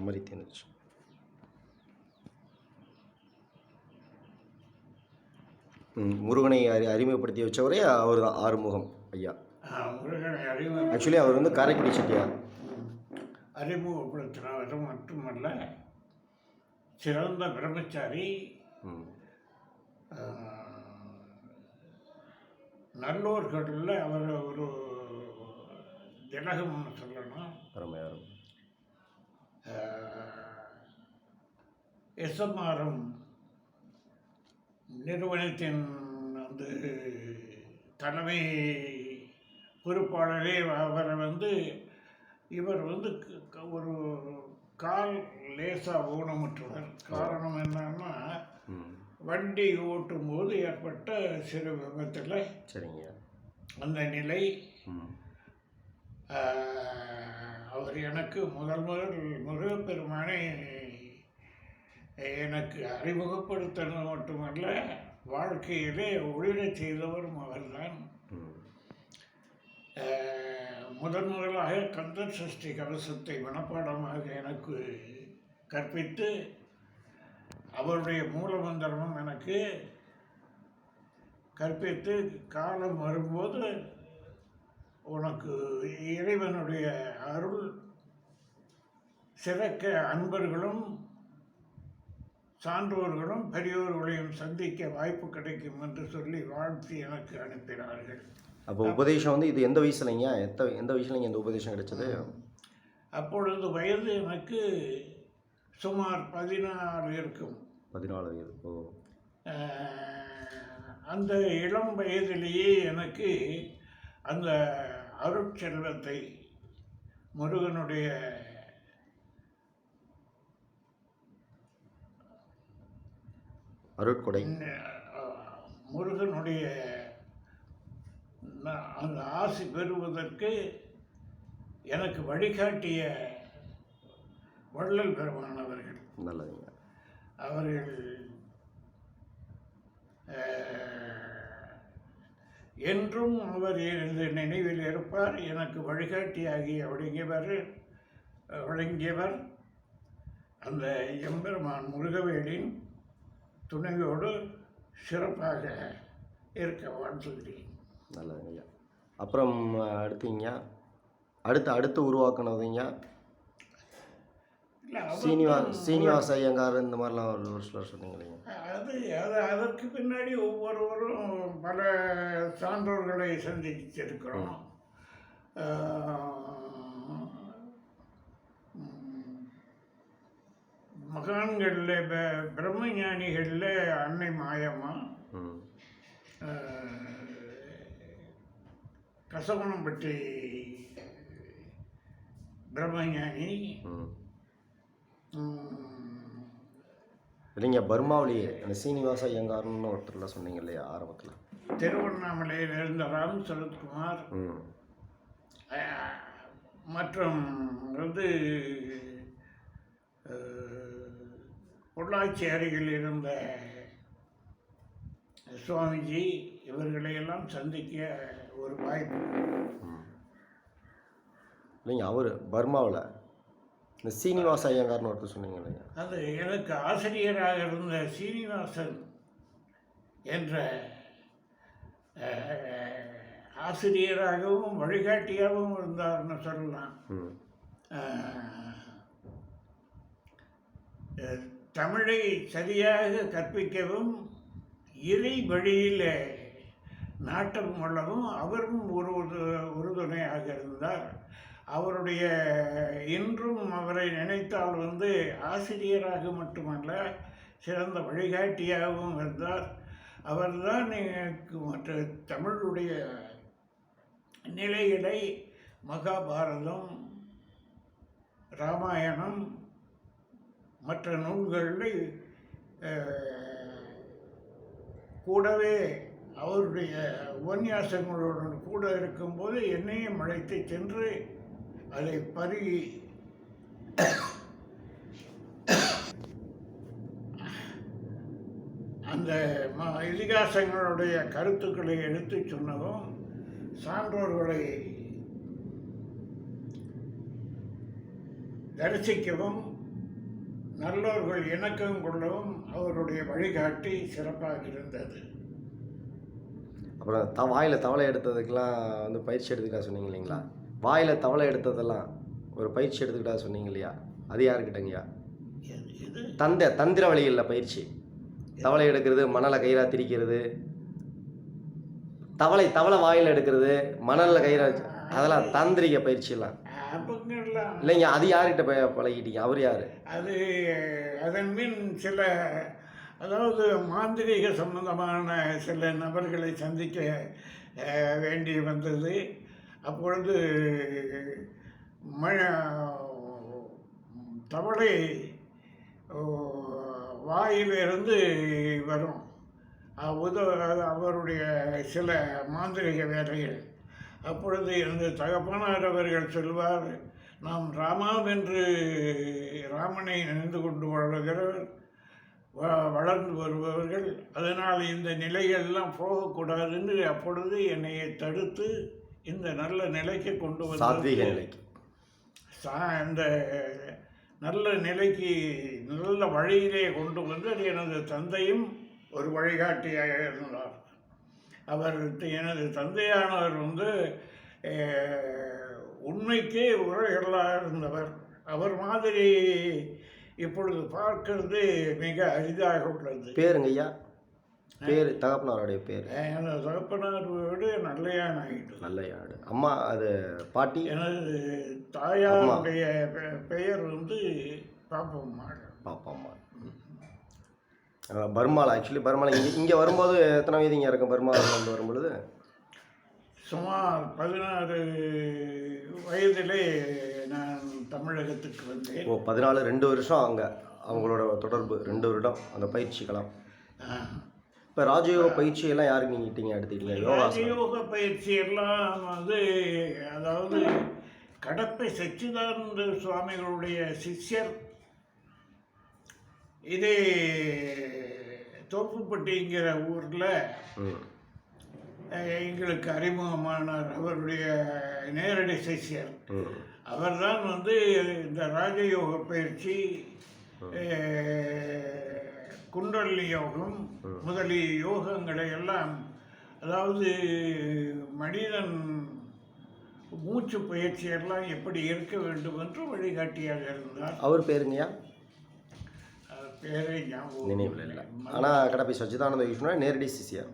அமரித்தேனுச்சு ம், முருகனை அறி அறிமுகப்படுத்தி வச்சவரே அவர் தான் ஆறுமுகம் ஐயா. ஆக்சுவலி அவர் வந்து காரைக்குடி செட்டியார். அறிமுகப்படுத்தினவர் மட்டுமல்ல சிறந்த பிரம்மச்சாரி நல்லோர்களில் அவர் ஒரு திலகம்னு சொல்லணும். பரமையாரும் எஸ்எம்ஆர்எம் நிறுவனத்தின் வந்து தலைமை பொறுப்பாளரே அவரை வந்து இவர் வந்து ஒரு கால் லேசாக ஊனமுற்றவர். காரணம் என்னன்னா வண்டி ஓட்டும் போது ஏற்பட்ட சிறு விபத்தில் சரிங்க. அந்த நிலை அவர் எனக்கு முதல் முதல் முருகப்பெருமானை எனக்கு அறிமுகப்படுத்தினது மட்டுமல்ல வாழ்க்கையிலே ஒளிரச் செய்தவரும் அவர்தான். முதன் முதலாக கந்தர் சஷ்டி கவசத்தை மனப்பாடமாக எனக்கு கற்பித்து அவருடைய மூலமந்திரமும் எனக்கு கற்பித்து காலம் வரும்போது உனக்கு இறைவனுடைய அருள் சிறக்க அன்பர்களும் சான்றோர்களும் பெரியோர்களையும் சந்திக்க வாய்ப்பு கிடைக்கும் என்று சொல்லி வாழ்த்தி எனக்கு அனுப்பினார்கள். அப்போ உபதேசம் வந்து இது எந்த வயசுலங்க? எத்த எந்த வயசுலங்க இந்த உபதேசம் கிடைச்சது? அப்பொழுது வயது எனக்கு சுமார் பதினாறு இருக்கும். பதினாலு வயது. ஓ. அந்த இளம் வயதிலேயே எனக்கு அந்த அருட்செல்வத்தை முருகனுடைய அருட்கொடை. முருகனுடைய அந்த ஆசி பெறுவதற்கு எனக்கு வழிகாட்டிய வள்ளல் பெருமானவர்கள் நல்லதுங்க. அவர்கள் என்றும் அவர் எனது நினைவில் இருப்பார் எனக்கு வழிகாட்டியாகி வழங்கியவர் வழங்கியவர் அந்த எம்பெருமான் முருகவேலின் துணையோடு சிறப்பாக இருக்க வாழ்த்துகிறேன் நல்லதுங்க அப்புறம் அடுத்தீங்க அடுத்து அடுத்து உருவாக்குனதுங்க இல்லை, அவர் சீனிவா தான் சீனிவாச ஐயங்கார் இந்த மாதிரிலாம் ஒரு ஒரு சிலர் சொன்னீங்களே அது அது அதற்கு பின்னாடி ஒவ்வொருவரும் பல சான்றோர்களை சந்திச்சிருக்கிறோம். மகான்களில் ப- பிரம்மஞானிகளில் அன்னை மாயம்மா. கசவனம்பட்டி பிரம்மஞானி. இல்லைங்க பர்மாவிலேயே அந்த சீனிவாச ஐயங்கார்னு ஒருத்தர்லாம் சொன்னீங்க இல்லையா ஆரம்பத்தில்? திருவண்ணாமலையில் இருந்த ராம் சரத்குமார் மற்றும் வந்து பொள்ளாச்சி அருகில் இருந்த சுவாமிஜி இவர்களையெல்லாம் சந்திக்க ஒரு வாய்ப்பு. இல்லைங்க அவர் பர்மாவில் இந்த சீனிவாச ஐயங்கார்னு ஒருத்தர் சொன்னீங்க அது எனக்கு ஆசிரியராக இருந்த சீனிவாசன் என்ற ஆசிரியராகவும் வழிகாட்டியாகவும் இருந்தார்னு சொல்லலாம். தமிழை சரியாக கற்பிக்கவும் இறை வழியில் நாட்டம் கொள்ளவும் அவரும் ஒரு உறுதுணையாக இருந்தார். அவருடைய இன்றும் அவரை நினைத்தால் வந்து ஆசிரியராக மட்டுமல்ல சிறந்த வழிகாட்டியாகவும் இருந்தார். அவர்தான் எனக்கு மற்ற தமிழுடைய நிலைகளை மகாபாரதம் ராமாயணம் மற்ற நூல்களில் கூடவே அவருடைய உபன்யாசங்களுடன் கூட இருக்கும்போது என்னையும் அழைத்து சென்று அதை பருகி அந்த ம இதிகாசங்களுடைய கருத்துக்களை எடுத்துச் சொன்னதும் சான்றோர்களை தரிசிக்கவும் நல்லோர்கள் இணக்கம் கொள்ளவும் அவருடைய வழிகாட்டி சிறப்பாக இருந்தது. அப்புறம் த வாயில் தவளை எடுத்ததுக்கெல்லாம் வந்து பயிற்சி எடுத்துக்கிட்டா சொன்னீங்க இல்லைங்களா? வாயில் தவளை எடுத்ததெல்லாம் ஒரு பயிற்சி எடுத்துக்கிட்டா சொன்னீங்க இல்லையா? அது யாருக்கிட்டங்கய்யா? இது- தந்தை தந்திர வழிகளில் பயிற்சி. தவளை எடுக்கிறது மணலை கயிறாக திரிக்கிறது. தவளை தவளை வாயில் எடுக்கிறது மணலில் கயிறாக அதெல்லாம் தாந்திரிக பயிற்சியெல்லாம். அவங்கெல்லாம் இல்லைங்க அது யார்கிட்ட ப- பழகிட்டீங்க? அவர் யார்? அது அதன் பின் சில அதாவது மாந்திரீக சம்பந்தமான சில நபர்களை சந்திக்க வேண்டி வந்தது. அப்பொழுது மழ தவளை வாயிலிருந்து வரும். உத அவருடைய சில மாந்திரிக வேலைகள். அப்பொழுது எனது தகப்பனார் அவர்கள் சொல்வார் நாம் ராமாவென்று ராமனை நினைந்து கொண்டு வளர்கிறவர் வளர்ந்து வருபவர்கள் அதனால் இந்த நிலையெல்லாம் போகக்கூடாதுன்னு அப்பொழுது என்னை தடுத்து இந்த நல்ல நிலைக்கு கொண்டு வந்து இந்த நல்ல நிலைக்கு நல்ல வழியிலே கொண்டு வந்து அது எனது தந்தையும் ஒரு வழிகாட்டியாக இருந்தார். அவர் எனது தந்தையானவர் வந்து உண்மைக்கே உரைகளாக இருந்தவர். அவர் மாதிரி இப்பொழுது பார்க்கிறது மிக அரிதாக உள்ளது. பேருங்க ஐயா. பேர் தகப்பனாருடைய பேர். எனது தகப்பனார் வீடு நல்லையான் ஆகிட்டு நல்ல யாடு அம்மா அது பாட்டி? எனது தாயாருடைய பெயர் வந்து பாப்பம்மாள். பாப்பா அம்மா பர்மாவில் ஆக்சுவலி பர்மாவில் இங்கே இங்கே வரும்போது எத்தனை வயதுங்க இருக்கும் பர்மாவில் வந்து வரும்பொழுது? சுமார் பதினாறு வயதிலே நான் தமிழகத்துக்கு வந்தேன். ஓ பதினாலு ரெண்டு வருஷம் அங்கே. அவங்களோட தொடர்பு ரெண்டு வருடம் அந்த பயிற்சிக்கலாம். இப்போ ராஜயோக பயிற்சியெல்லாம் யாருக்கு நீங்கள் கிட்டீங்க எடுத்துக்கிட்டீங்க ராஜயோக பயிற்சி எல்லாம் வந்து அதாவது கடப்பை சச்சிதானந்த சுவாமிகளுடைய சிஷ்யர் இதே தோப்புப்பட்டிங்கிற ஊரில் எங்களுக்கு அறிமுகமானார். அவருடைய நேரடி சிஷ்யர் ம். அவர்தான் வந்து இந்த ராஜயோக பயிற்சி அஹ், குண்டலினி யோகம் முதலிய யோகங்களை எல்லாம் அதாவது மனிதன் மூச்சு பயிற்சி எல்லாம் எப்படி இருக்க வேண்டும் என்று வழிகாட்டியாக இருந்தார். அவர் பேருங்கய்யா? அவர் நினைவில் இல்லை. ஆனால் கடப்பை சச்சிதானந்த ஈஸ்வரன் நேரடி சிஷியர்